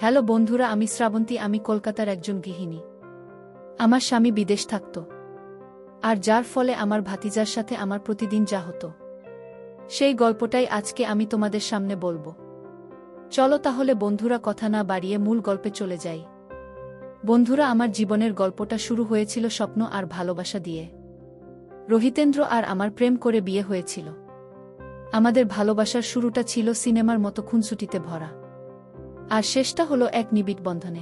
Hello বন্ধুরা, আমি শ্রাবন্তী, আমি কলকাতার একজন গৃহিণী। আমার স্বামী বিদেশ থাকত। আর যার ফলে আমার ভাতিজার সাথে আমার প্রতিদিন যা হতো। সেই গল্পটাই আজকে আমি তোমাদের সামনে বলব। চলো তাহলে বন্ধুরা, কথা না বাড়িয়ে মূল গল্পে চলে যাই। বন্ধুরা, আমার জীবনের গল্পটা শুরু হয়েছিল স্বপ্ন আর ভালোবাসা দিয়ে। রোহিতেন্দ্র আর আমার প্রেম করে বিয়ে হয়েছিল। আমাদের ভালোবাসার শুরুটা ছিল সিনেমার মতো খুনসুটিতে ভরা। আর শেষটা হলো এক নিবিড় বন্ধনে।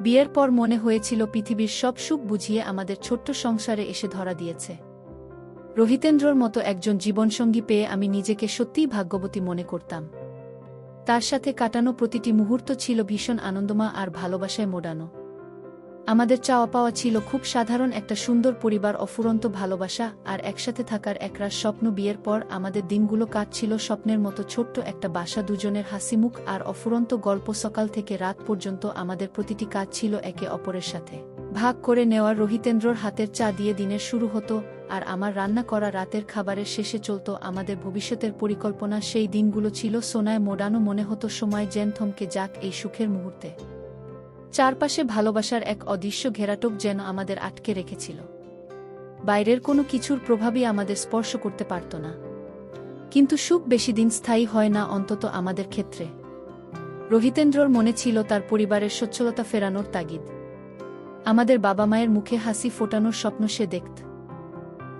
বিয়ের পর মনে হয়েছিল পৃথিবীর সব সুখ বুঝিয়ে আমাদের ছোট্ট সংসারে এসে ধরা দিয়েছে। রোহিতেন্দ্রর মতো একজন জীবনসঙ্গী পেয়ে আমি নিজেকে সত্যিই ভাগ্যবতী মনে করতাম। তার সাথে কাটানো প্রতিটি মুহূর্ত ছিল ভীষণ আনন্দমা আর ভালোবাসায় মোড়ানো। আমাদের চাওয়া পাওয়া ছিল খুব সাধারণ একটা সুন্দর পরিবার, অফুরন্ত ভালোবাসা আর একসাথে থাকার একরাশ স্বপ্ন। বিয়ের পর আমাদের দিনগুলো কাটছিল স্বপ্নের মতো ছোট্ট একটা বাসা দুজনের হাসিমুখ আর অফুরন্ত গল্প। সকাল থেকে রাত পর্যন্ত আমাদের প্রতিটি কাজ ছিল একে অপরের সাথে। ভাগ করে নেওয়া রোহিতেন্দ্রর হাতের চা দিয়ে দিনের শুরু হতো আর আমার রান্না করা রাতের খাবারের শেষে চলত আমাদের ভবিষ্যতের পরিকল্পনা। সেই দিনগুলো ছিল সোনায় মোড়ানো, মনে হতো সময় জেন থমকে যাক এই সুখের মুহূর্তে। চারপাশে ভালোবাসার এক অদৃশ্য ঘেরাটোপ যেন আমাদের আটকে রেখেছিল। বাইরের কোনো কিছুর প্রভাবই আমাদের স্পর্শ করতে পারত না। কিন্তু সুখ বেশি দিন স্থায়ী হয় না অন্তত আমাদের ক্ষেত্রে। রোহিতেন্দ্রর মনে ছিল তার পরিবারের সচ্ছলতা ফেরানোর তাগিদ। আমাদের বাবা মায়ের মুখে হাসি ফোটানোর স্বপ্ন সে দেখত।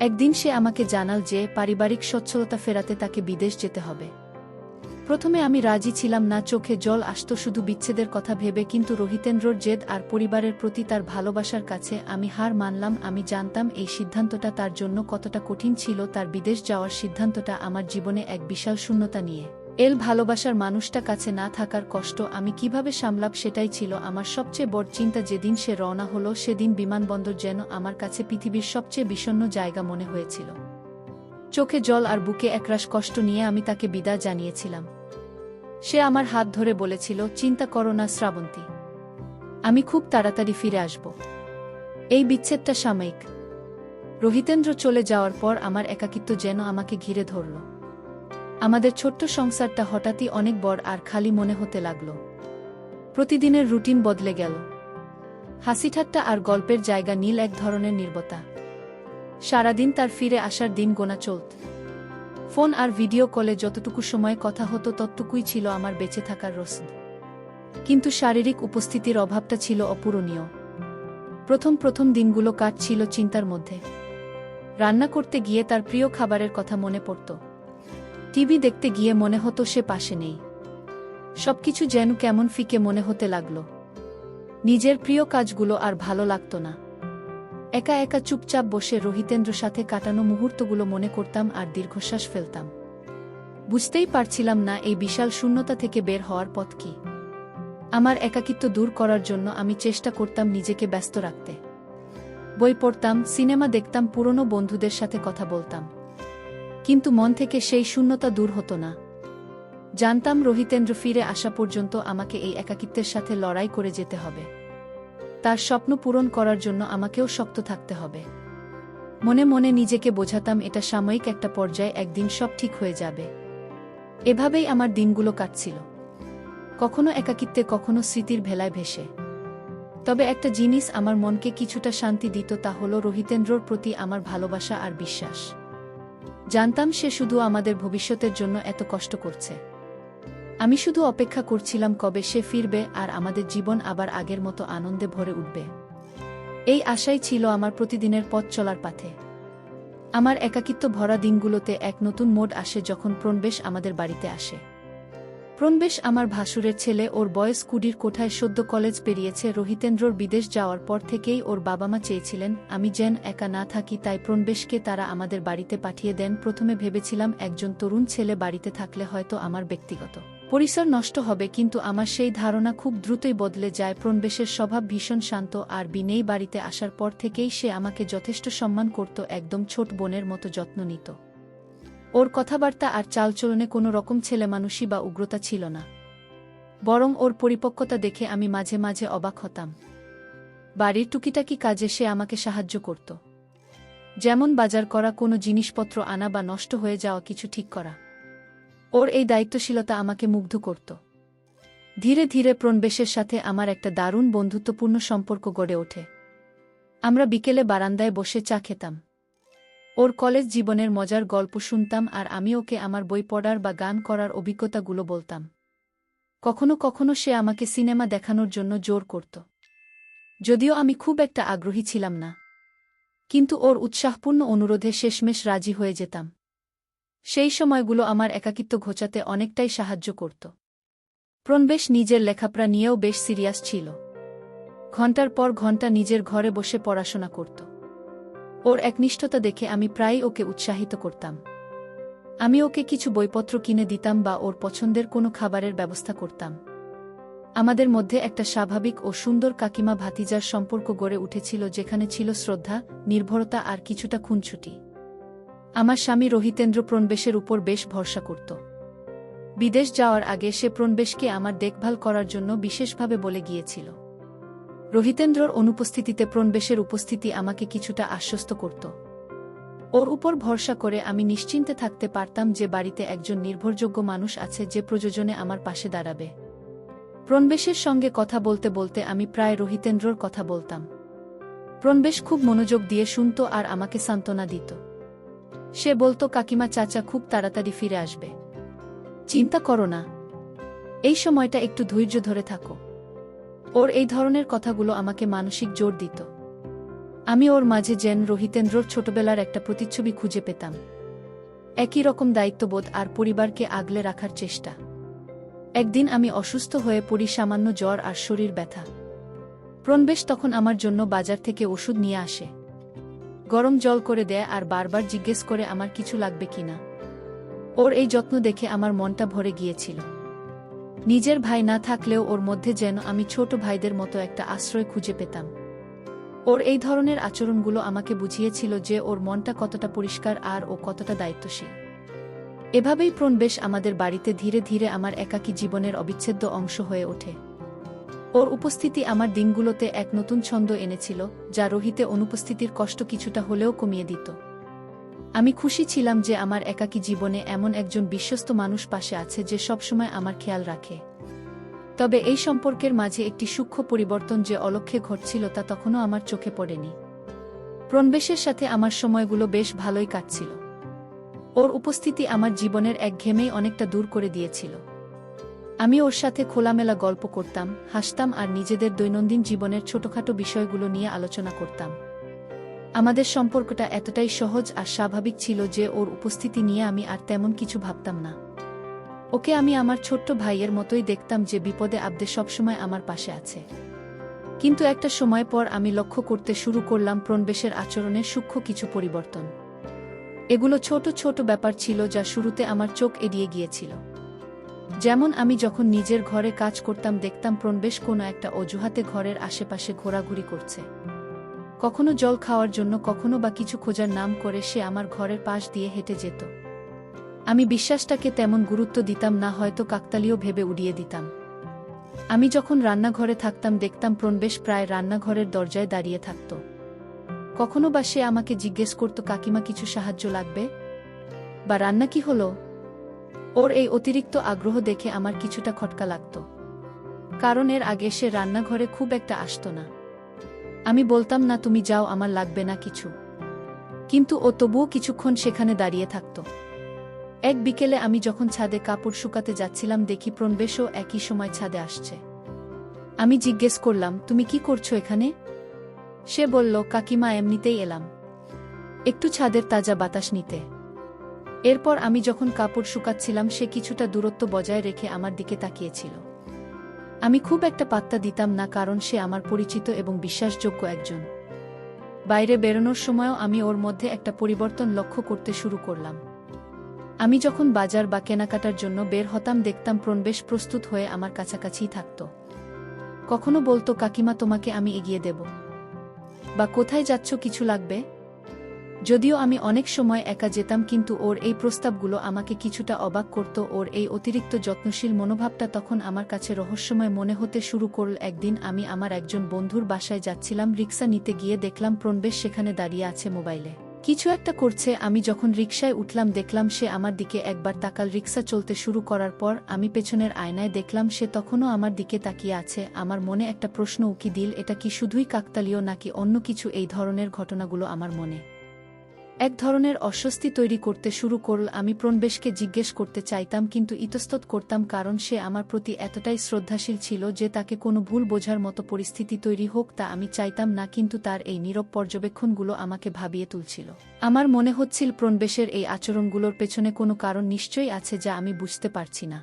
একদিন সে আমাকে জানাল যে পারিবারিক সচ্ছলতা ফেরাতে তাকে বিদেশ যেতে হবে। প্রথমে আমি রাজি ছিলাম না, চোখে জল আসত শুধু বিচ্ছেদের কথা ভেবে, কিন্তু রোহিতেন্দ্রর জেদ আর পরিবারের প্রতি তার ভালোবাসার কাছে আমি হার মানলাম, আমি জানতাম এই সিদ্ধান্তটা তার জন্য কতটা কঠিন ছিল, তার বিদেশ যাওয়ার সিদ্ধান্তটা আমার জীবনে এক বিশাল শূন্যতা নিয়ে। এল ভালোবাসার মানুষটা কাছে না থাকার কষ্ট আমি কীভাবে সামলাব সেটাই ছিল আমার সবচেয়ে বড় চিন্তা যেদিন সে রওনা হলো, সেদিন বিমানবন্দর যেন আমার কাছে পৃথিবীর সবচেয়ে বিষণ্ণ জায়গা মনে হয়েছিল। চোখে জল আর বুকে একরাশ কষ্ট নিয়ে আমি তাকে বিদায় জানিয়েছিলাম। সে আমার হাত ধরে বলেছিল, চিন্তা করো না শ্রাবন্তী। আমি খুব তাড়াতাড়ি ফিরে আসব। এই বিচ্ছেদটা সাময়িক। রোহিতেন্দ্র চলে যাওয়ার পর আমার একাকিত্ব যেন আমাকে ঘিরে ধরল। আমাদের ছোট্ট সংসারটা হঠাৎই অনেক বড় আর খালি মনে হতে লাগল। প্রতিদিনের রুটিন বদলে গেল। হাসিঠাট্টা আর গল্পের জায়গা নীল এক ধরনের নির্বতা। সারাদিন তার ফিরে আসার দিন গোনা চলত। ফোন আর ভিডিও কলে যতটুকু সময় কথা হতো ততটুকুই ছিল আমার বেঁচে থাকার রসদ। কিন্তু শারীরিক উপস্থিতির অভাবটা ছিল অপূরণীয়। প্রথম প্রথম দিনগুলো কাটছিল চিন্তার মধ্যে। রান্না করতে গিয়ে তার প্রিয় খাবারের কথা মনে পড়ত। টিভি দেখতে গিয়ে মনে হতো সে পাশে নেই। সবকিছু যেন কেমন ফিকে মনে হতে লাগল। নিজের প্রিয় কাজগুলো আর ভালো লাগত না। একা একা চুপচাপ বসে রোহিতেন্দ্র সাথে কাটানো মুহূর্তগুলো মনে করতাম আর দীর্ঘশ্বাস ফেলতাম। বুঝতেই পারছিলাম না এই বিশাল শূন্যতা থেকে বের হওয়ার পথ কি। আমার একাকিত্ব দূর করার জন্য আমি চেষ্টা করতাম নিজেকে ব্যস্ত রাখতে। বই পড়তাম, সিনেমা দেখতাম, পুরনো বন্ধুদের সাথে কথা বলতাম। কিন্তু মন থেকে সেই শূন্যতা দূর হতো না। জানতাম রোহিতেন্দ্র ফিরে আসা পর্যন্ত আমাকে এই একাকিত্বের সাথে লড়াই করে যেতে হবে। তার স্বপ্ন পূরণ করার জন্য আমাকেও শক্ত থাকতে হবে। মনে মনে নিজেকে বোঝাতাম এটা সাময়িক একটা পর্যায়ে একদিন সব ঠিক হয়ে যাবে। এভাবেই আমার দিনগুলো কাটছিল। কখনো একাকিত্বে, কখনো স্মৃতির ভেলায় ভেসে। তবে একটা জিনিস আমার মনকে কিছুটা শান্তি দিত তা হল রোহিতেন্দ্রর প্রতি আমার ভালোবাসা আর বিশ্বাস। জানতাম সে শুধু আমাদের ভবিষ্যতের জন্য এত কষ্ট করছে। আমি শুধু অপেক্ষা করছিলাম কবে সে ফিরবে আর আমাদের জীবন আবার আগের মতো আনন্দে ভরে উঠবে। এই আশাই ছিল আমার প্রতিদিনের পথ চলার পাথে। আমার একাকিত্ব ভরা দিনগুলোতে এক নতুন মোড আসে যখন প্রণবেশ আমাদের বাড়িতে আসে। প্রণবেশ আমার ভাসুরের ছেলে, ওর বয়স কুডির কোঠায় সদ্য কলেজ পেরিয়েছে, রোহিতেন্দ্রর বিদেশ যাওয়ার পর থেকেই ওর বাবা মা চেয়েছিলেন, আমি যেন একা না থাকি, তাই প্রণবেশকে তারা আমাদের বাড়িতে পাঠিয়ে দেন। প্রথমে ভেবেছিলাম একজন তরুণ ছেলে বাড়িতে থাকলে হয়তো আমার ব্যক্তিগত। পরিসর নষ্ট হবে, কিন্তু আমার সেই ধারণা খুব দ্রুতই বদলে যায়। প্রণবেশের স্বভাব ভীষণ শান্ত আর বিনেই বাড়িতে আসার পর থেকেই সে আমাকে যথেষ্ট সম্মান করত, একদম ছোট বোনের মতো যত্ন নিত। ওর কথাবার্তা আর চালচলনে কোনো রকম ছেলেমানুষই বা উগ্রতা ছিল না। বরং ওর পরিপক্কতা দেখে আমি মাঝে মাঝে অবাক হতাম। বাড়ির টুকিটাকি কাজে সে আমাকে সাহায্য করত। যেমন বাজার করা, কোনো জিনিসপত্র আনা বা নষ্ট হয়ে যাওয়া, কিছু ঠিক করা। ওর এই দায়িত্বশীলতা আমাকে মুগ্ধ করত। ধীরে ধীরে প্রণবেশের সাথে আমার একটা দারুণ বন্ধুত্বপূর্ণ সম্পর্ক গড়ে ওঠে। আমরা বিকেলে বারান্দায় বসে চা খেতাম। ওর কলেজ জীবনের মজার গল্প শুনতাম আর আমি ওকে আমার বই পড়ার বা গান করার অভিজ্ঞতাগুলো বলতাম। কখনো কখনো সে আমাকে সিনেমা দেখানোর জন্য জোর করত। যদিও আমি খুব একটা আগ্রহী ছিলাম না। কিন্তু ওর উৎসাহপূর্ণ অনুরোধে শেষমেশ রাজি হয়ে যেতাম। সেই সময়গুলো আমার একাকিত্ব ঘোচাতে অনেকটাই সাহায্য করত। প্রণবেশ নিজের লেখাপড়া নিয়েও বেশ সিরিয়াস ছিল। ঘণ্টার পর ঘণ্টা নিজের ঘরে বসে পড়াশোনা করত। ওর একনিষ্ঠতা দেখে আমি প্রায়ই ওকে উৎসাহিত করতাম। আমি ওকে কিছু বইপত্র কিনে দিতাম বা ওর পছন্দের কোনো খাবারের ব্যবস্থা করতাম। আমাদের মধ্যে একটা স্বাভাবিক ও সুন্দর কাকিমা ভাতিজার সম্পর্ক গড়ে উঠেছিল যেখানে ছিল শ্রদ্ধা, নির্ভরতা আর কিছুটা খুনছুটি। আমার স্বামী রোহিতেন্দ্র প্রণবেশের উপর বেশ ভরসা করত। বিদেশ যাওয়ার আগে সে প্রণবেশকে আমার দেখভাল করার জন্য বিশেষভাবে বলে গিয়েছিল। রোহিতেন্দ্রর অনুপস্থিতিতে প্রণবেশের উপস্থিতি আমাকে কিছুটা আশ্বস্ত করত। ওর উপর ভরসা করে আমি নিশ্চিন্তে থাকতে পারতাম যে বাড়িতে একজন নির্ভরযোগ্য মানুষ আছে যে প্রযোজনে আমার পাশে দাঁড়াবে। প্রণবেশের সঙ্গে কথা বলতে বলতে আমি প্রায় রোহিতেন্দ্রর কথা বলতাম। প্রণবেশ খুব মনোযোগ দিয়ে শুনত আর আমাকে সান্ত্বনা দিত। সে বলতো, কাকিমা, চাচা খুব তাড়াতাড়ি ফিরে আসবে। চিন্তা করো না। এই সময়টা একটু ধৈর্য ধরে থাকো। ওর এই ধরনের কথাগুলো আমাকে মানসিক জোর দিত। আমি ওর মাঝে যেন রোহিতেন্দ্রর ছোটবেলার একটা প্রতিচ্ছবি খুঁজে পেতাম। একই রকম দায়িত্ববোধ আর পরিবারকে আগলে রাখার চেষ্টা। একদিন আমি অসুস্থ হয়ে পড়ি সামান্য জ্বর আর শরীর ব্যথা। প্রণবেশ তখন আমার জন্য বাজার থেকে ওষুধ নিয়ে আসে। গরম জল করে দেয় আর বারবার জিজ্ঞেস করে আমার কিছু লাগবে কিনা। ওর এই যত্ন দেখে আমার মনটা ভরে গিয়েছিল। নিজের ভাই না থাকলেও ওর মধ্যে যেন আমি ছোট ভাইদের মতো একটা আশ্রয় খুঁজে পেতাম। ওর এই ধরনের আচরণগুলো আমাকে বুঝিয়েছিল যে ওর মনটা কতটা পরিষ্কার আর ও কতটা দায়িত্বশীল। এভাবেই প্রণবেশ আমাদের বাড়িতে ধীরে ধীরে আমার একাকী জীবনের অবিচ্ছেদ্য অংশ হয়ে ওঠে। ওর উপস্থিতি আমার দিনগুলোতে এক নতুন ছন্দ এনেছিল, যা রোহিতে অনুপস্থিতির কষ্ট কিছুটা হলেও কমিয়ে দিত। আমি খুশি ছিলাম যে আমার একাকী জীবনে এমন একজন বিশ্বস্ত মানুষ পাশে আছে যে সবসময় আমার খেয়াল রাখে। তবে এই সম্পর্কের মাঝে একটি সূক্ষ্ম পরিবর্তন যে অলক্ষ্যে ঘটছিল তা তখনও আমার চোখে পড়েনি। প্রণবেশের সাথে আমার সময়গুলো বেশ ভালোই কাটছিল। ওর উপস্থিতি আমার জীবনের এক ঘেমেই অনেকটা দূর করে দিয়েছিল। আমি ওর সাথে খোলামেলা গল্প করতাম, হাসতাম আর নিজেদের দৈনন্দিন জীবনের ছোটখাটো বিষয়গুলো নিয়ে আলোচনা করতাম। আমাদের সম্পর্কটা এতটাই সহজ আর স্বাভাবিক ছিল যে ওর উপস্থিতি নিয়ে আমি আর তেমন কিছু ভাবতাম না। ওকে আমি আমার ছোট্ট ভাইয়ের মতোই দেখতাম যে বিপদে আবদে সবসময় আমার পাশে আছে। কিন্তু একটা সময় পর আমি লক্ষ্য করতে শুরু করলাম প্রণবেশের আচরণে সূক্ষ্ম কিছু পরিবর্তন। এগুলো ছোট ছোট ব্যাপার ছিল যা শুরুতে আমার চোখ এড়িয়ে গিয়েছিল। যেমন আমি যখন নিজের ঘরে কাজ করতাম দেখতাম প্রণবেশ কোনো একটা অজুহাতে ঘরের আশেপাশে ঘোরাঘুরি করছে। কখনো জল খাওয়ার জন্য, কখনো বা কিছু খোঁজার নাম করে সে আমার ঘরের পাশ দিয়ে হেঁটে যেত। আমি বিশ্বাসটাকে তেমন গুরুত্ব দিতাম না, হয়তো কাকতালীয় ভেবে উড়িয়ে দিতাম। আমি যখন রান্নাঘরে থাকতাম দেখতাম প্রণবেশ প্রায় রান্নাঘরের দরজায় দাঁড়িয়ে থাকত। কখনো বা সে আমাকে জিজ্ঞেস করত, কাকিমা, কিছু সাহায্য লাগবে? বা রান্না কি হলো? ওর এই অতিরিক্ত আগ্রহ দেখে আমার কিছুটা খটকা লাগত। কারণ এর আগে সে রান্নাঘরে খুব একটা আসত না। আমি বলতাম, না, তুমি যাও, আমার লাগবে না কিছু। কিন্তু ও তবুও কিছুক্ষণ সেখানে দাঁড়িয়ে থাকত। এক বিকেলে আমি যখন ছাদে কাপড় শুকাতে যাচ্ছিলাম, দেখি প্রণবেশও একই সময় ছাদে আসছে। আমি জিজ্ঞেস করলাম, তুমি কি করছ এখানে? সে বলল, কাকিমা, এমনিতেই এলাম। একটু ছাদের তাজা বাতাস নিতে। এরপর আমি যখন কাপড় শুকাচ্ছিলাম, সে কিছুটা দূরত্ব বজায় রেখে আমার দিকে তাকিয়েছিল। আমি খুব একটা পাত্তা দিতাম না, কারণ সে আমার পরিচিত এবং বিশ্বাসযোগ্য একজন। বাইরে বেরোনোর সময়ও আমি ওর মধ্যে একটা পরিবর্তন লক্ষ্য করতে শুরু করলাম। আমি যখন বাজার বা কেনাকাটার জন্য বের হতাম, দেখতাম প্রণবেশ প্রস্তুত হয়ে আমার কাছাকাছিই থাকত। কখনো বলতো, কাকিমা, তোমাকে আমি এগিয়ে দেব। বা কোথায় যাচ্ছ, কিছু লাগবে? যদিও আমি অনেক সময় একা যেতাম কিন্তু ওর এই প্রস্তাবগুলো আমাকে কিছুটা অবাক করত, ওর এই অতিরিক্ত যত্নশীল মনোভাবটা তখন আমার কাছে রহস্যময় মনে হতে শুরু করল। একদিন আমি আমার একজন বন্ধুর বাসায় যাচ্ছিলাম, রিক্সা নিতে গিয়ে দেখলাম প্রণবেশ সেখানে দাঁড়িয়ে আছে মোবাইলে। কিছু একটা করছে, আমি যখন রিক্সায় উঠলাম দেখলাম সে আমার দিকে একবার তাকাল। রিক্সা চলতে শুরু করার পর আমি পেছনের আয়নায় দেখলাম সে তখনও আমার দিকে তাকিয়ে আছে। আমার মনে একটা প্রশ্ন উকি দিল, এটা কি শুধুই কাকতালীয় নাকি অন্য কিছু? এই ধরনের ঘটনাগুলো আমার মনে এক ধরনের অস্বস্তি তৈরি করতে শুরু করল, আমি প্রণবেশকে জিজ্ঞেস করতে চাইতাম কিন্তু ইতস্তত করতাম কারণ সে আমার প্রতি এতটাই শ্রদ্ধাশীল ছিল যে তাকে কোনো ভুল বোঝার মতো পরিস্থিতি তৈরি হোক তা আমি চাইতাম না কিন্তু তার এই নীরব পর্যবেক্ষণগুলো আমাকে ভাবিয়ে তুলছিল। আমার মনে হচ্ছিল প্রণবেশের এই আচরণগুলোর পেছনে কোনো কারণ নিশ্চয়ই আছে যা আমি বুঝতে পারছি না।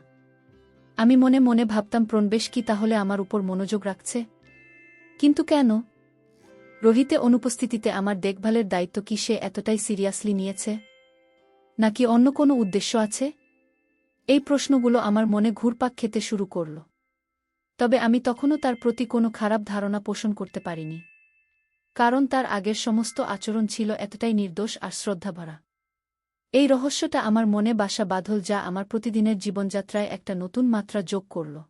আমি মনে মনে ভাবতাম, প্রণবেশ কি তাহলে আমার উপর মনোযোগ রাখছে? কিন্তু কেন? রোহিতে অনুপস্থিতিতে আমার দেখভালের দায়িত্ব কি সে এতটাই সিরিয়াসলি নিয়েছে? নাকি অন্য কোনো উদ্দেশ্য আছে? এই প্রশ্নগুলো আমার মনে ঘুরপাক খেতে শুরু করল। তবে আমি তখনও তার প্রতি কোনো খারাপ ধারণা পোষণ করতে পারিনি। কারণ তার আগের সমস্ত আচরণ ছিল এতটাই নির্দোষ আর শ্রদ্ধাভরা। এই রহস্যটা আমার মনে বাসা বাঁধল যা আমার প্রতিদিনের জীবনযাত্রায় একটা নতুন মাত্রা যোগ করল।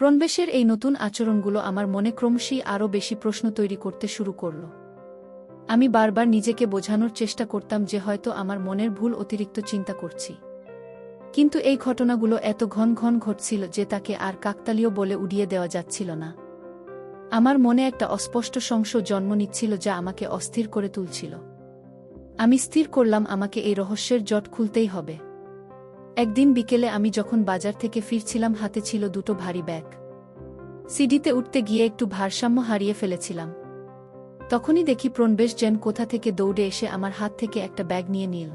প্রণবেশের এই নতুন আচরণগুলো আমার মনে ক্রমশই আরও বেশি প্রশ্ন তৈরি করতে শুরু করল। আমি বারবার নিজেকে বোঝানোর চেষ্টা করতাম যে হয়তো আমার মনের ভুল অতিরিক্ত চিন্তা করছি। কিন্তু এই ঘটনাগুলো এত ঘন ঘন ঘটছিল যে তাকে আর কাকতালীয় বলে উড়িয়ে দেওয়া যাচ্ছিল না। আমার মনে একটা অস্পষ্ট সংশয় জন্ম নিচ্ছিল যা আমাকে অস্থির করে তুলছিল। আমি স্থির করলাম আমাকে এই রহস্যের জট খুলতেই হবে। একদিন বিকেলে আমি যখন বাজার থেকে ফিরছিলাম, হাতে ছিল দুটো ভারী ব্যাগ। সিডিতে উঠতে গিয়ে একটু ভারসাম্য হারিয়ে ফেলেছিলাম। তখনই দেখি প্রণবেশ যেন কোথা থেকে দৌড়ে এসে আমার হাত থেকে একটা ব্যাগ নিয়ে নিল।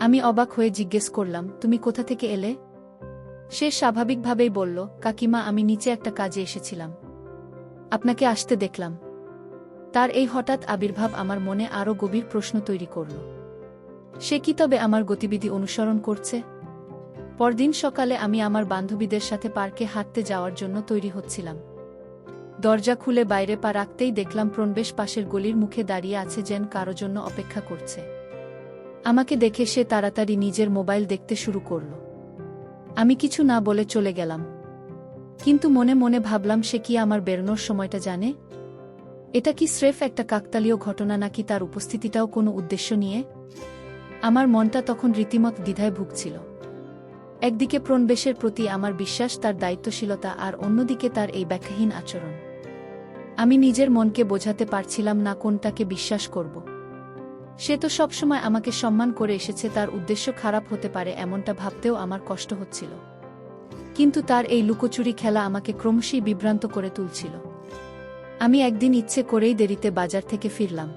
আমি অবাক হয়ে জিজ্ঞেস করলাম, তুমি কোথা থেকে এলে? সে স্বাভাবিকভাবেই বলল, কাকিমা, আমি নিচে একটা কাজে এসেছিলাম। আপনাকে আসতে দেখলাম। তার এই হঠাৎ আবির্ভাব আমার মনে আরও গভীর প্রশ্ন তৈরি করল। সে কি তবে আমার গতিবিধি অনুসরণ করছে? পরদিন সকালে আমি আমার বান্ধবীদের সাথে পার্কে হাঁটতে যাওয়ার জন্য তৈরি হচ্ছিলাম। দরজা খুলে বাইরে পা রাখতেই দেখলাম প্রণবেশ পাশের গলির মুখে দাঁড়িয়ে আছে যেন কারও জন্য অপেক্ষা করছে। আমাকে দেখে সে তাড়াতাড়ি নিজের মোবাইল দেখতে শুরু করল। আমি কিছু না বলে চলে গেলাম। কিন্তু মনে মনে ভাবলাম সে কি আমার বেরোনোর সময়টা জানে? এটা কি স্রেফ একটা কাকতালীয় ঘটনা নাকি তার উপস্থিতিটাও কোনো উদ্দেশ্য নিয়ে? আমার মনটা তখন রীতিমত দ্বিধায় ভুগছিল। একদিকে প্রণবেশের প্রতি আমার বিশ্বাস, তার দায়িত্বশীলতা আর অন্যদিকে তার এই ব্যাখ্যাহীন আচরণ। আমি নিজের মনকে বোঝাতে পারছিলাম না কোনটাকে বিশ্বাস করব। সে তো সবসময় আমাকে সম্মান করে এসেছে, তার উদ্দেশ্য খারাপ হতে পারে এমনটা ভাবতেও আমার কষ্ট হচ্ছিল। কিন্তু তার এই লুকোচুরি খেলা আমাকে ক্রমশই বিভ্রান্ত করে তুলছিল। আমি একদিন ইচ্ছে করেই দেরিতে বাজার থেকে ফিরলাম।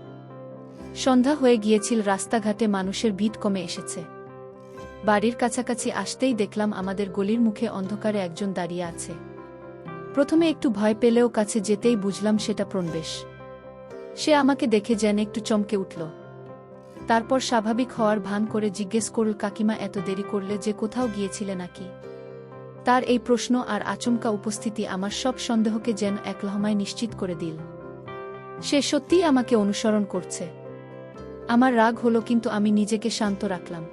সন্ধ্যা হয়ে গিয়েছিল, রাস্তাঘাটে মানুষের ভিড় কমে এসেছে। বাড়ির কাছাকাছি আসতেই দেখলাম আমাদের গলির মুখে অন্ধকারে একজন দাঁড়িয়ে আছে। প্রথমে একটু ভয় পেলেও কাছে যেতেই বুঝলাম সেটা প্রণবেশ। সে আমাকে দেখে যেন একটু চমকে উঠল। তারপর স্বাভাবিক হওয়ার ভান করে জিজ্ঞেস করল, কাকিমা, এত দেরি করলে যে কোথাও গিয়েছিলে নাকি? তার এই প্রশ্ন আর আচমকা উপস্থিতি আমার সব সন্দেহকে যেন এক লহমায় নিশ্চিত করে দিল। সে সত্যিই আমাকে অনুসরণ করছে। আমার রাগ হলো কিন্তু আমি নিজেকে শান্ত রাখলাম।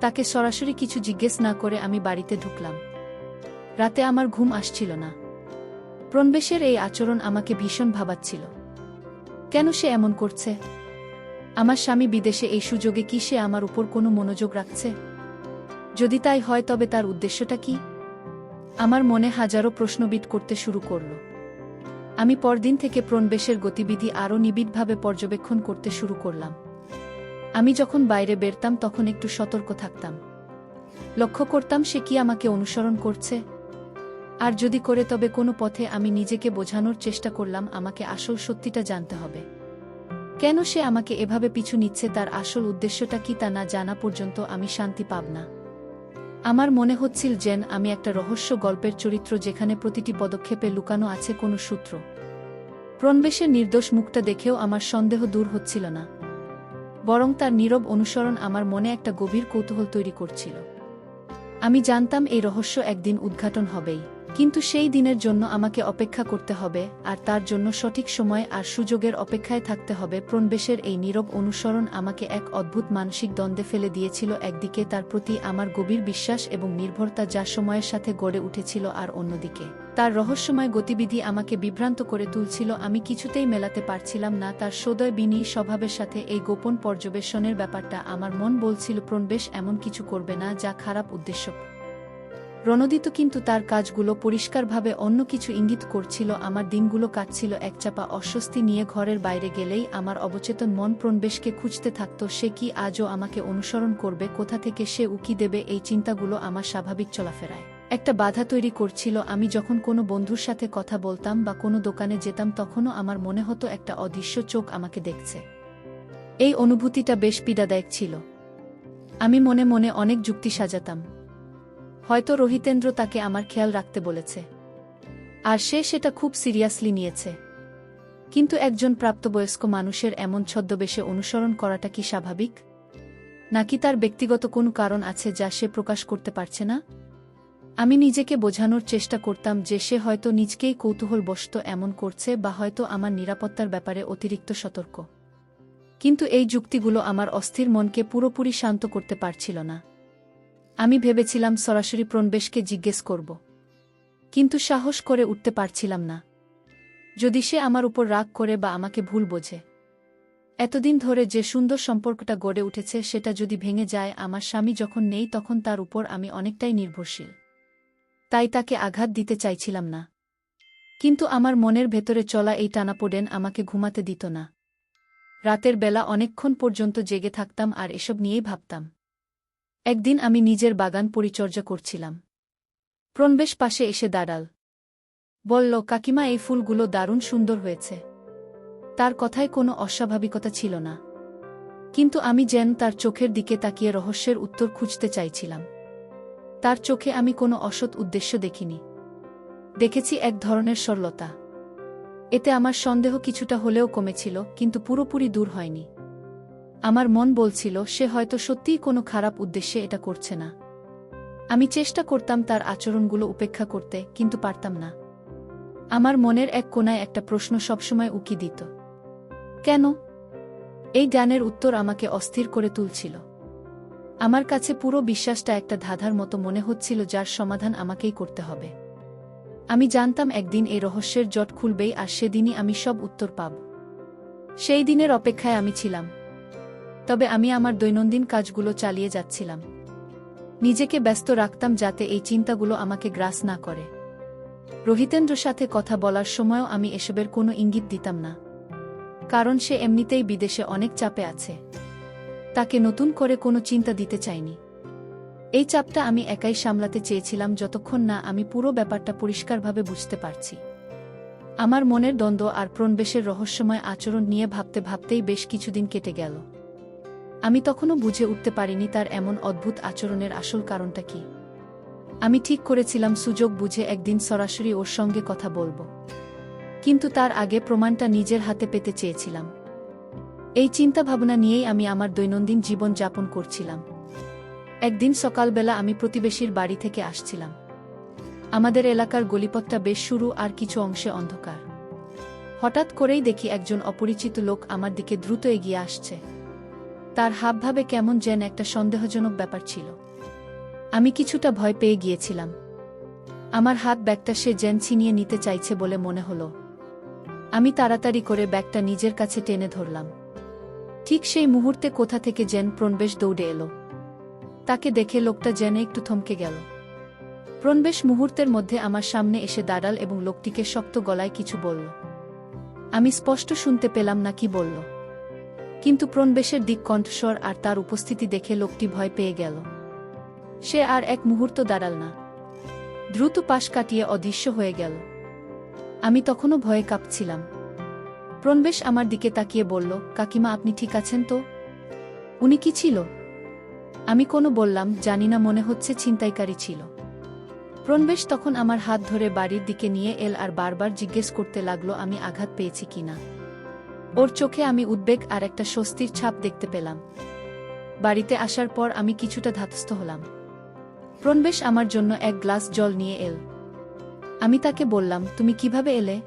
তাকে সরাসরি কিছু জিজ্ঞেস না করে আমি বাড়িতে ঢুকলাম। রাতে আমার ঘুম আসছিল না। প্রণবেশের এই আচরণ আমাকে ভীষণ ভাবাচ্ছিল। কেন সে এমন করছে? আমার স্বামী বিদেশে এই সুযোগে কি সে আমার উপর কোনো মনোযোগ রাখছে? যদি তাই হয় তবে তার উদ্দেশ্যটা কি? আমার মনে হাজারো প্রশ্নবিদ করতে শুরু করল। আমি পরদিন থেকে প্রণবেশের গতিবিধি আরও নিবিড়ভাবে পর্যবেক্ষণ করতে শুরু করলাম। আমি যখন বাইরে বেরতাম তখন একটু সতর্ক থাকতাম। লক্ষ্য করতাম সে কি আমাকে অনুসরণ করছে। আর যদি করে তবে কোনো পথে আমি নিজেকে বোঝানোর চেষ্টা করলাম, আমাকে আসল সত্যিটা জানতে হবে। কেন সে আমাকে এভাবে পিছু নিচ্ছে, তার আসল উদ্দেশ্যটা কি তা না জানা পর্যন্ত আমি শান্তি পাব না। আমার মনে হচ্ছিল যেন আমি একটা রহস্য গল্পের চরিত্র যেখানে প্রতিটি পদক্ষেপে লুকানো আছে কোনো সূত্র। প্রণবেশের নির্দোষ মুখটা দেখেও আমার সন্দেহ দূর হচ্ছিল না। বরং তার নীরব অনুসরণ আমার মনে একটা গভীর কৌতূহল তৈরি করছিল। আমি জানতাম এই রহস্য একদিন উদ্ঘাটন হবেই। কিন্তু সেই দিনের জন্য আমাকে অপেক্ষা করতে হবে, আর তার জন্য সঠিক সময় আর সুযোগের অপেক্ষায় থাকতে হবে। প্রণবেশের এই নীরব অনুসরণ আমাকে এক অদ্ভুত মানসিক দ্বন্দ্বে ফেলে দিয়েছিল, একদিকে তার প্রতি আমার গভীর বিশ্বাস এবং নির্ভরতা যা সময়ের সাথে গড়ে উঠেছিল আর অন্যদিকে। তার রহস্যময় গতিবিধি আমাকে বিভ্রান্ত করে তুলছিল, আমি কিছুতেই মেলাতে পারছিলাম না, তার সদয় বিনয়ী স্বভাবের সাথে এই গোপন পর্যবেক্ষণের ব্যাপারটা আমার মন বলছিল, প্রণবেশ এমন কিছু করবে না যা খারাপ উদ্দেশ্য রণদিত কিন্তু তার কাজগুলো পরিষ্কারভাবে অন্য কিছু ইঙ্গিত করছিল, আমার দিনগুলো কাটছিল একচাপা অস্বস্তি নিয়ে ঘরের বাইরে গেলেই আমার অবচেতন মন প্রণবেশকে খুঁজতে থাকত, সে কি আজও আমাকে অনুসরণ করবে, কোথা থেকে সে উকি দেবে, এই চিন্তাগুলো আমার স্বাভাবিক চলাফেরায়। একটা বাধা তৈরি করছিল, আমি যখন কোনো বন্ধুর সাথে কথা বলতাম বা কোনো দোকানে যেতাম তখনও আমার মনে হতো একটা অদৃশ্য চোখ আমাকে দেখছে। এই অনুভূতিটা বেশ পীড়াদায়ক ছিল। আমি মনে মনে অনেক যুক্তি সাজাতাম। হয়তো রোহিতেন্দ্র তাকে আমার খেয়াল রাখতে বলেছে। আর সে সেটা খুব সিরিয়াসলি নিয়েছে। কিন্তু একজন প্রাপ্তবয়স্ক মানুষের এমন ছদ্মবেশে অনুসরণ করাটা কি স্বাভাবিক? নাকি তার ব্যক্তিগত কোনো কারণ আছে যা সে প্রকাশ করতে পারছে না? আমি নিজেকে বোঝানোর চেষ্টা করতাম যে সে হয়তো নিজকেই কৌতূহলবশত এমন করছে বা হয়তো আমার নিরাপত্তার ব্যাপারে অতিরিক্ত সতর্ক। কিন্তু এই যুক্তিগুলো আমার অস্থির মনকে পুরোপুরি শান্ত করতে পারছিল না। আমি ভেবেছিলাম সরাসরি প্রণবেশকে জিজ্ঞেস করব। কিন্তু সাহস করে উঠতে পারছিলাম না। যদি সে আমার উপর রাগ করে বা আমাকে ভুল বোঝে। এতদিন ধরে যে সুন্দর সম্পর্কটা গড়ে উঠেছে সেটা যদি ভেঙে যায়, আমার স্বামী যখন নেই তখন তার উপর আমি অনেকটাই নির্ভরশীল। তাই তাকে আঘাত দিতে চাইছিলাম না। কিন্তু আমার মনের ভেতরে চলা এই টানাপোডেন আমাকে ঘুমাতে দিত না। রাতের বেলা অনেকক্ষণ পর্যন্ত জেগে থাকতাম আর এসব নিয়েই ভাবতাম। একদিন আমি নিজের বাগান পরিচর্যা করছিলাম। প্রণবেশ পাশে এসে দাঁড়াল। বলল, কাকিমা, এই ফুলগুলো দারুণ সুন্দর হয়েছে। তার কথায় কোনো অস্বাভাবিকতা ছিল না। কিন্তু আমি যেন তার চোখের দিকে তাকিয়ে রহস্যের উত্তর খুঁজতে চাইছিলাম। তার চোখে আমি কোনো অসৎ উদ্দেশ্য দেখিনি। দেখেছি এক ধরনের সরলতা। এতে আমার সন্দেহ কিছুটা হলেও কমেছিল, কিন্তু পুরোপুরি দূর হয়নি। আমার মন বলছিল, সে হয়তো সত্যিই কোনো খারাপ উদ্দেশ্যে এটা করছে না। আমি চেষ্টা করতাম তার আচরণগুলো উপেক্ষা করতে, কিন্তু পারতাম না। আমার মনের এক কোনায় একটা প্রশ্ন সবসময় উকি দিত। কেন? এই জ্ঞানের উত্তর আমাকে অস্থির করে তুলছিল। আমার কাছে পুরো বিশ্বাসটা একটা ধাঁধার মতো মনে হচ্ছিল যার সমাধান আমাকেই করতে হবে। আমি জানতাম একদিন এই রহস্যের জট খুলবেই আর সেদিনই আমি সব উত্তর পাব। সেই দিনের অপেক্ষায় আমি ছিলাম। তবে আমি আমার দৈনন্দিন কাজগুলো চালিয়ে যাচ্ছিলাম। নিজেকে ব্যস্ত রাখতাম যাতে এই চিন্তাগুলো আমাকে গ্রাস না করে। রোহিতেন্দ্র সাথে কথা বলার সময়ও আমি এসবের কোনো ইঙ্গিত দিতাম না। কারণ সে এমনিতেই বিদেশে অনেক চাপে আছে। তাকে নতুন করে কোনো চিন্তা দিতে চাইনি। এই চাপটা আমি একাই সামলাতে চেয়েছিলাম যতক্ষণ না আমি পুরো ব্যাপারটা পরিষ্কারভাবে বুঝতে পারছি। আমার মনের দ্বন্দ্ব আর প্রণবেশের রহস্যময় আচরণ নিয়ে ভাবতে ভাবতেই বেশ কিছুদিন কেটে গেল। আমি তখনও বুঝে উঠতে পারিনি তার এমন অদ্ভুত আচরণের আসল কারণটা কি। আমি ঠিক করেছিলাম সুযোগ বুঝে একদিন সরাসরি ওর সঙ্গে কথা বলব। কিন্তু তার আগে প্রমাণটা নিজের হাতে পেতে চেয়েছিলাম। এই চিন্তা ভাবনা নিয়েই আমি আমার দৈনন্দিন জীবন যাপন করছিলাম। একদিন সকালবেলা আমি প্রতিবেশীর বাড়ি থেকে আসছিলাম। আমাদের এলাকার গলিপথটা বেশ শুরু আর কিছু অংশে অন্ধকার। হঠাৎ করেই দেখি একজন অপরিচিত লোক আমার দিকে দ্রুত এগিয়ে আসছে। তার হাবভাবে কেমন যেন একটা সন্দেহজনক ব্যাপার ছিল। আমি কিছুটা ভয় পেয়ে গিয়েছিলাম। আমার হাত ব্যাগটা সে যেন ছিনিয়ে নিতে চাইছে বলে মনে হলো। আমি তাড়াতাড়ি করে ব্যাগটা নিজের কাছে টেনে ধরলাম। ঠিক সেই মুহূর্তে কোথা থেকে যেন প্রণবেশ দৌড়ে এলো। তাকে দেখে লোকটা যেন একটু থমকে গেল। প্রণবেশ মুহূর্তের মধ্যে আমার সামনে এসে দাঁড়াল এবং লোকটিকে শক্ত গলায় কিছু বলল। আমি স্পষ্ট শুনতে পেলাম না কি বলল। কিন্তু প্রণবেশের দিক কণ্ঠস্বর আর তার উপস্থিতি দেখে লোকটি ভয় পেয়ে গেল। সে আর এক মুহূর্ত দাঁড়াল না। দ্রুত পাশ কাটিয়ে অদৃশ্য হয়ে গেল। আমি তখনও ভয়ে কাঁপছিলাম। প্রণবেশ আমার দিকে তাকিয়ে বলল, কাকিমা, আপনি ঠিক আছেন তো? উনি কি ছিল? আমি কোনো বললাম, জানি না, মনে হচ্ছে ছিনতাইকারী ছিল। প্রণবেশ তখন আমার হাত ধরে বাড়ির দিকে নিয়ে এল আর বারবার জিজ্ঞেস করতে লাগল, আমি আঘাত পেয়েছি কিনা ওর চোখে আমি উদ্বেগ আর একটা স্বস্তির ছাপ দেখতে পেলাম। বাড়িতে আসার পর আমি কিছুটা ধাতস্থ হলাম। প্রণবেশ আমার জন্য এক গ্লাস জল নিয়ে এল। আমি তাকে বললাম, তুমি কীভাবে এলে?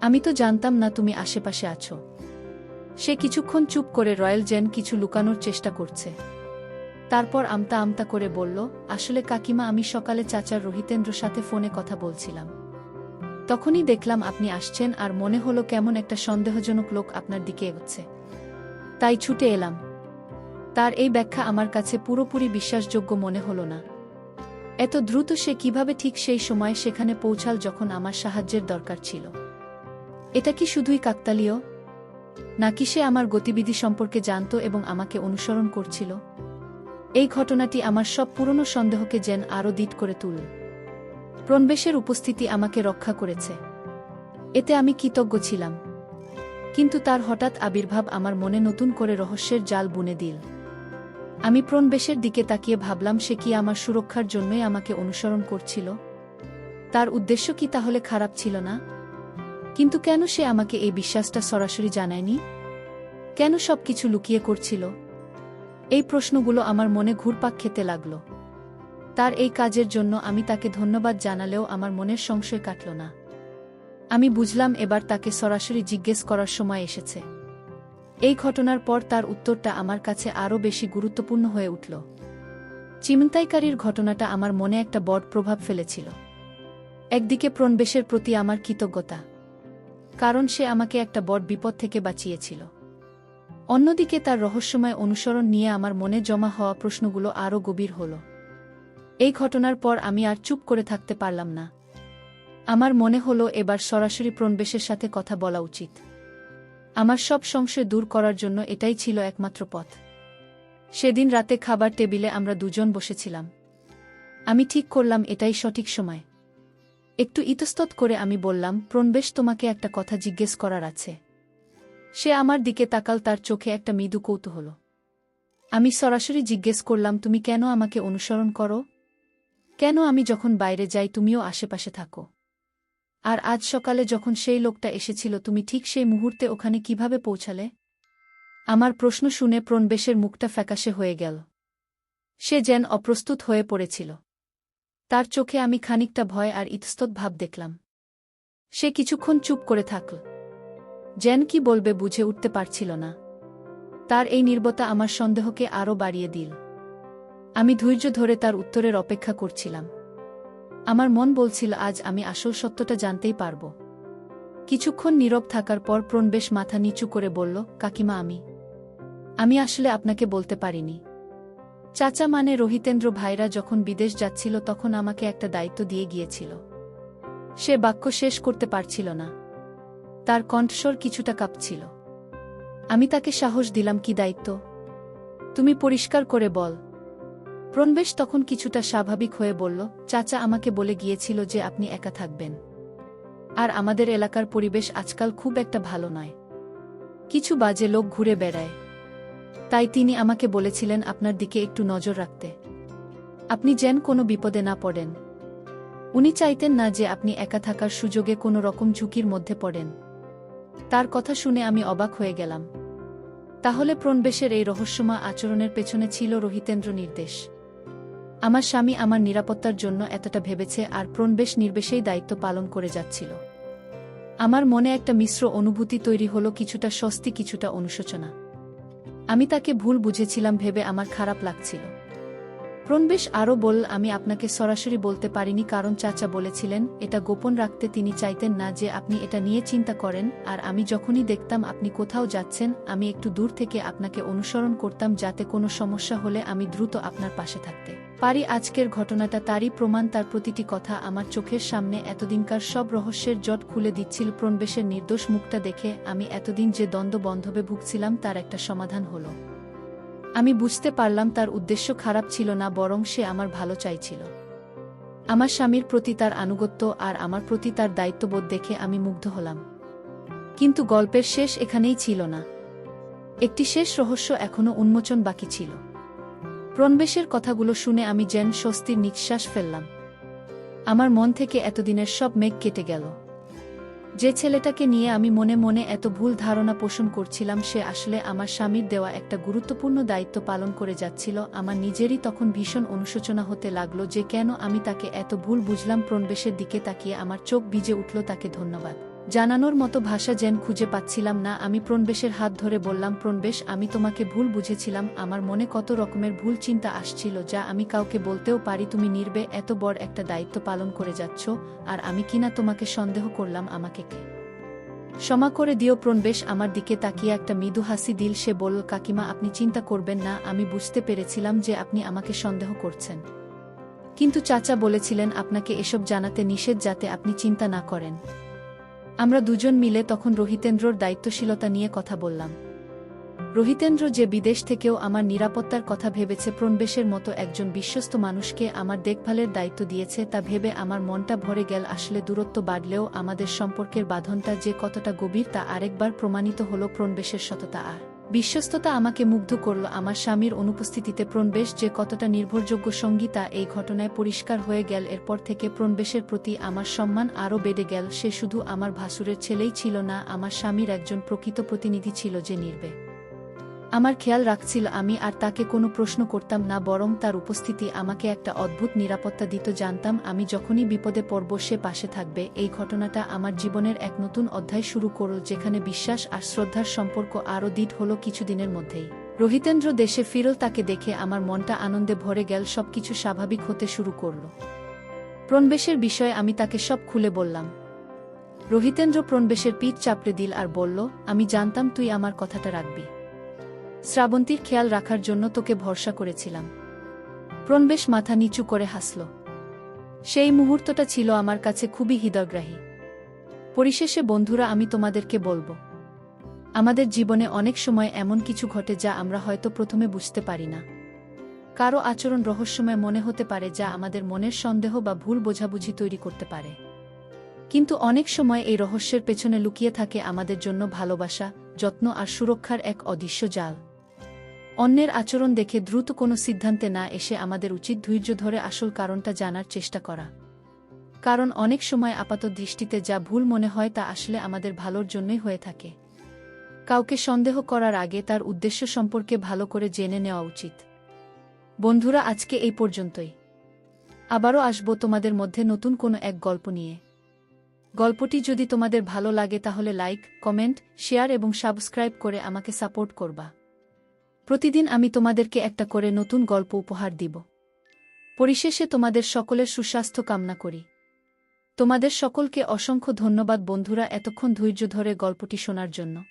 আমি তো জানতাম না তুমি আশেপাশে আছো। সে কিছুক্ষণ চুপ করে রয়্যাল জেন কিছু লুকানোর চেষ্টা করছে। তারপর আমতা আমতা করে বলল, আসলে কাকিমা, আমি সকালে চাচার রোহিতেন্দ্র সাথে ফোনে কথা বলছিলাম। তখনই দেখলাম আপনি আসছেন আর মনে হলো কেমন একটা সন্দেহজনক লোক আপনার দিকে এগোচ্ছে। তাই ছুটে এলাম। তার এই ব্যাখ্যা আমার কাছে পুরোপুরি বিশ্বাসযোগ্য মনে হলো না। এত দ্রুত সে কীভাবে ঠিক সেই সময় সেখানে পৌঁছাল যখন আমার সাহায্যের দরকার ছিল? এটা কি শুধুই কাকতালীয়? নাকি সে আমার গতিবিধি সম্পর্কে জানত এবং আমাকে অনুসরণ করছিল? এই ঘটনাটি আমার সব পুরনো সন্দেহকে যেন আরও দিট করে তুলল। প্রণবেশের উপস্থিতি আমাকে রক্ষা করেছে। এতে আমি কৃতজ্ঞ ছিলাম। কিন্তু তার হঠাৎ আবির্ভাব আমার মনে নতুন করে রহস্যের জাল বুনে দিল। আমি প্রণবেশের দিকে তাকিয়ে ভাবলাম, সে কি আমার সুরক্ষার জন্যই আমাকে অনুসরণ করছিল? তার উদ্দেশ্য কি তাহলে খারাপ ছিল না? কিন্তু কেন সে আমাকে এই বিশ্বাসটা সরাসরি জানায়নি? কেন সব কিছু লুকিয়ে করছিল? এই প্রশ্নগুলো আমার মনে ঘুরপাক খেতে লাগল। তার এই কাজের জন্য আমি তাকে ধন্যবাদ জানালেও আমার মনের সংশয় কাটল না। আমি বুঝলাম এবার তাকে সরাসরি জিজ্ঞেস করার সময় এসেছে। এই ঘটনার পর তার উত্তরটা আমার কাছে আরও বেশি গুরুত্বপূর্ণ হয়ে উঠল। চিমন্তাইকারীর ঘটনাটা আমার মনে একটা বড় প্রভাব ফেলেছিল। একদিকে প্রণবেশের প্রতি আমার কৃতজ্ঞতা, কারণ সে আমাকে একটা বড় বিপদ থেকে বাঁচিয়েছিল। অন্যদিকে তার রহস্যময় অনুসরণ নিয়ে আমার মনে জমা হওয়া প্রশ্নগুলো আরও গভীর হল। এই ঘটনার পর আমি আর চুপ করে থাকতে পারলাম না। আমার মনে হলো এবার সরাসরি প্রণবেশের সাথে কথা বলা উচিত। আমার সব সংশয় দূর করার জন্য এটাই ছিল একমাত্র পথ। সেদিন রাতে খাবার টেবিলে আমরা দুজন বসেছিলাম। আমি ঠিক করলাম এটাই সঠিক সময়। একটু ইতস্তত করে আমি বললাম, প্রণবেশ তোমাকে একটা কথা জিজ্ঞেস করার আছে। সে আমার দিকে তাকাল, তার চোখে একটা মৃদু কৌতূহল। আমি সরাসরি জিজ্ঞেস করলাম, তুমি কেন আমাকে অনুসরণ করো? কেন আমি যখন বাইরে যাই তুমিও আশেপাশে থাকো? আর আজ সকালে যখন সেই লোকটা এসেছিল, তুমি ঠিক সেই মুহূর্তে ওখানে কীভাবে পৌঁছালে? আমার প্রশ্ন শুনে প্রণবেশের মুখটা ফ্যাকাশে হয়ে গেল। সে যেন অপ্রস্তুত হয়ে পড়েছিল। তার চোখে আমি খানিকটা ভয় আর ইতস্তত ভাব দেখলাম। সে কিছুক্ষণ চুপ করে থাকল। যেন কি বলবে বুঝে উঠতে পারছিল না। তার এই নির্বতা আমার সন্দেহকে আরও বাড়িয়ে দিল। আমি ধৈর্য ধরে তার উত্তরের অপেক্ষা করছিলাম। আমার মন বলছিল, আজ আমি আসল সত্যটা জানতেই পারব। কিছুক্ষণ নীরব থাকার পর প্রণবেশ মাথা নিচু করে বলল, কাকিমা, আমি আমি আসলে আপনাকে বলতে পারিনি। চাচা মানে রোহিতেন্দ্র ভাইরা যখন বিদেশ যাচ্ছিল তখন আমাকে একটা দায়িত্ব দিয়ে গিয়েছিল। সে বাক্য শেষ করতে পারছিল না। তার কণ্ঠস্বর কিছুটা কাঁপছিল। আমি তাকে সাহস দিলাম, কি দায়িত্ব? তুমি পরিষ্কার করে বল। প্রণবেশ তখন কিছুটা স্বাভাবিক হয়ে বলল, চাচা আমাকে বলে গিয়েছিল যে আপনি একা থাকবেন। আর আমাদের এলাকার পরিবেশ আজকাল খুব একটা ভালো নয়। কিছু বাজে লোক ঘুরে বেড়ায়। তাই তিনি আমাকে বলেছিলেন আপনার দিকে একটু নজর রাখতে। আপনি যেন কোনো বিপদে না পড়েন। উনি চাইতেন না যে আপনি একা থাকার সুযোগে কোনো রকম ঝুঁকির মধ্যে পড়েন। তার কথা শুনে আমি অবাক হয়ে গেলাম। তাহলে প্রণবেশের এই রহস্যময় আচরণের পেছনে ছিল রোহিতেন্দ্র নির্দেশ আমার স্বামী আমার নিরাপত্তার জন্য এতটা ভেবেছে আর প্রণবেশ নির্বেশেই দায়িত্ব পালন করে যাচ্ছিল। আমার মনে একটা মিশ্র অনুভূতি তৈরি হলো কিছুটা স্বস্তি, কিছুটা অনুশোচনা। আমি তাকে ভুল বুঝেছিলাম ভেবে আমার খারাপ লাগছিল। প্রণবেশ আরও বল আমি আপনাকে সরাসরি বলতে পারিনি, কারণ চাচা বলেছিলেন, এটা গোপন রাখতে তিনি চাইতেন না যে আপনি এটা নিয়ে চিন্তা করেন, আর আমি যখনই দেখতাম আপনি কোথাও যাচ্ছেন, আমি একটু দূর থেকে আপনাকে অনুসরণ করতাম যাতে কোনো সমস্যা হলে আমি দ্রুত আপনার পাশে থাকতে। পারি আজকের ঘটনাটা তারই প্রমাণ তার প্রতিটি কথা আমার চোখের সামনে এতদিনকার সব রহস্যের জট খুলে দিচ্ছিল। প্রণবেশের নির্দোষ মুখটা দেখে আমি এতদিন যে দ্বন্দ্ব বন্ধবে ভুগছিলাম তার একটা সমাধান হলো। আমি বুঝতে পারলাম তার উদ্দেশ্য খারাপ ছিল না, বরং সে আমার ভালো চাইছিল। আমার স্বামীর প্রতি তার আনুগত্য আর আমার প্রতি তার দায়িত্ববোধ দেখে আমি মুগ্ধ হলাম। কিন্তু গল্পের শেষ এখানেই ছিল না। একটি শেষ রহস্য এখনও উন্মোচন বাকি ছিল। প্রণবেশের কথাগুলো শুনে আমি যেন স্বস্তির নিঃশ্বাস ফেললাম। আমার মন থেকে এতদিনের সব মেঘ কেটে গেল। যে ছেলেটাকে নিয়ে আমি মনে মনে এত ভুল ধারণা পোষণ করছিলাম, সে আসলে আমার স্বামীর দেওয়া একটা গুরুত্বপূর্ণ দায়িত্ব পালন করে যাচ্ছিল। আমার নিজেরই তখন ভীষণ অনুশোচনা হতে লাগল যে কেন আমি তাকে এত ভুল বুঝলাম। প্রণবেশের দিকে তাকিয়ে আমার চোখ ভিজে উঠল তাকে ধন্যবাদ। জানানোর মতো ভাষা যেন খুঁজে পাচ্ছিলাম না। আমি প্রণবেশের হাত ধরে বললাম, প্রণবেশ, আমি তোমাকে ভুল বুঝেছিলাম। আমার মনে কত রকমের ভুল চিন্তা আসছিল যা আমি কাউকে বলতেও পারি। তুমি নির্বে, এত বড় একটা দায়িত্ব পালন করে যাচ্ছ, আর আমি কিনা তোমাকে সন্দেহ করলাম আমাকে কে? ক্ষমা করে দিও প্রণবেশ, আমার দিকে তাকিয়ে একটা মৃদু হাসি দিল। সে বলল, কাকিমা, আপনি চিন্তা করবেন না, আমি বুঝতে পেরেছিলাম যে আপনি আমাকে সন্দেহ করছেন। কিন্তু চাচা বলেছিলেন, আপনাকে এসব জানাতে নিষেধ যাতে আপনি চিন্তা না করেন। আমরা দুজন মিলে তখন রোহিতেন্দ্রর দায়িত্বশীলতা নিয়ে কথা বললাম। রোহিতেন্দ্র যে বিদেশ থেকেও আমার নিরাপত্তার কথা ভেবেছে প্রণবেশের মতো একজন বিশ্বস্ত মানুষকে আমার দেখভালের দায়িত্ব দিয়েছে তা ভেবে আমার মনটা ভরে গেল আসলে দূরত্ব বাড়লেও আমাদের সম্পর্কের বাঁধনটা যে কতটা গভীর তা আরেকবার প্রমাণিত হল প্রণবেশের সততা আর বিশ্বস্ততা আমাকে মুগ্ধ করল। আমার স্বামীর অনুপস্থিতিতে প্রণবেশ যে কতটা নির্ভরযোগ্য সঙ্গীতা এই ঘটনায় পরিষ্কার হয়ে গেল। এরপর থেকে প্রণবেশের প্রতি আমার সম্মান আরও বেড়ে গেল। সে শুধু আমার ভাসুরের ছেলেই ছিল না, আমার স্বামীর একজন প্রকৃত প্রতিনিধি ছিল যে নির্বে আমার খেয়াল রাখছিল আমি আর তাকে কোনো প্রশ্ন করতাম না, বরং তার উপস্থিতি আমাকে একটা অদ্ভুত নিরাপত্তা দিত। জানতাম আমি যখনই বিপদে পড়ব সে পাশে থাকবে। এই ঘটনাটা আমার জীবনের এক নতুন অধ্যায় শুরু করল, যেখানে বিশ্বাস আর শ্রদ্ধার সম্পর্ক আরও দৃঢ় হল কিছুদিনের মধ্যেই। রোহিতেন্দ্র দেশে ফিরল, তাকে দেখে আমার মনটা আনন্দে ভরে গেল, সবকিছু স্বাভাবিক হতে শুরু করল। প্রণবেশের বিষয়ে আমি তাকে সব খুলে বললাম। রোহিতেন্দ্র প্রণবেশের পিঠ চাপড়ে দিল আর বলল, আমি জানতাম তুই আমার কথাটা রাখবি। শ্রাবন্তীর খেয়াল রাখার জন্য তোকে ভরসা করেছিলাম। প্রণবেশ মাথা নিচু করে হাসল। সেই মুহূর্তটা ছিল আমার কাছে খুবই হৃদয়গ্রাহী। পরিশেষে, বন্ধুরা, আমি তোমাদেরকে বলব, আমাদের জীবনে অনেক সময় এমন কিছু ঘটে যা আমরা হয়তো প্রথমে বুঝতে পারি না। কারও আচরণ রহস্যময় মনে হতে পারে যা আমাদের মনের সন্দেহ বা ভুল বোঝাবুঝি তৈরি করতে পারে। কিন্তু অনেক সময় এই রহস্যের পেছনে লুকিয়ে থাকে আমাদের জন্য ভালোবাসা, যত্ন আর সুরক্ষার এক অদৃশ্য জাল। অন্যের আচরণ দেখে দ্রুত কোনো সিদ্ধান্তে না এসে আমাদের উচিত ধৈর্য ধরে আসল কারণটা জানার চেষ্টা করা। কারণ অনেক সময় আপাত দৃষ্টিতে যা ভুল মনে হয় তা আসলে আমাদের ভালোর জন্যই হয়ে থাকে। কাউকে সন্দেহ করার আগে তার উদ্দেশ্য সম্পর্কে ভালো করে জেনে নেওয়া উচিত। বন্ধুরা, আজকে এই পর্যন্তই। আবারও আসব তোমাদের মধ্যে নতুন কোনো এক গল্প নিয়ে। গল্পটি যদি তোমাদের ভালো লাগে তাহলে লাইক, কমেন্ট, শেয়ার এবং সাবস্ক্রাইব করে আমাকে সাপোর্ট করবা। প্রতিদিন আমি তোমাদেরকে একটা করে নতুন গল্প উপহার দিব। পরিশেষে তোমাদের সকলের সুস্বাস্থ্য কামনা করি। তোমাদের সকলকে অসংখ্য ধন্যবাদ বন্ধুরা এতক্ষণ ধৈর্য ধরে গল্পটি শোনার জন্য।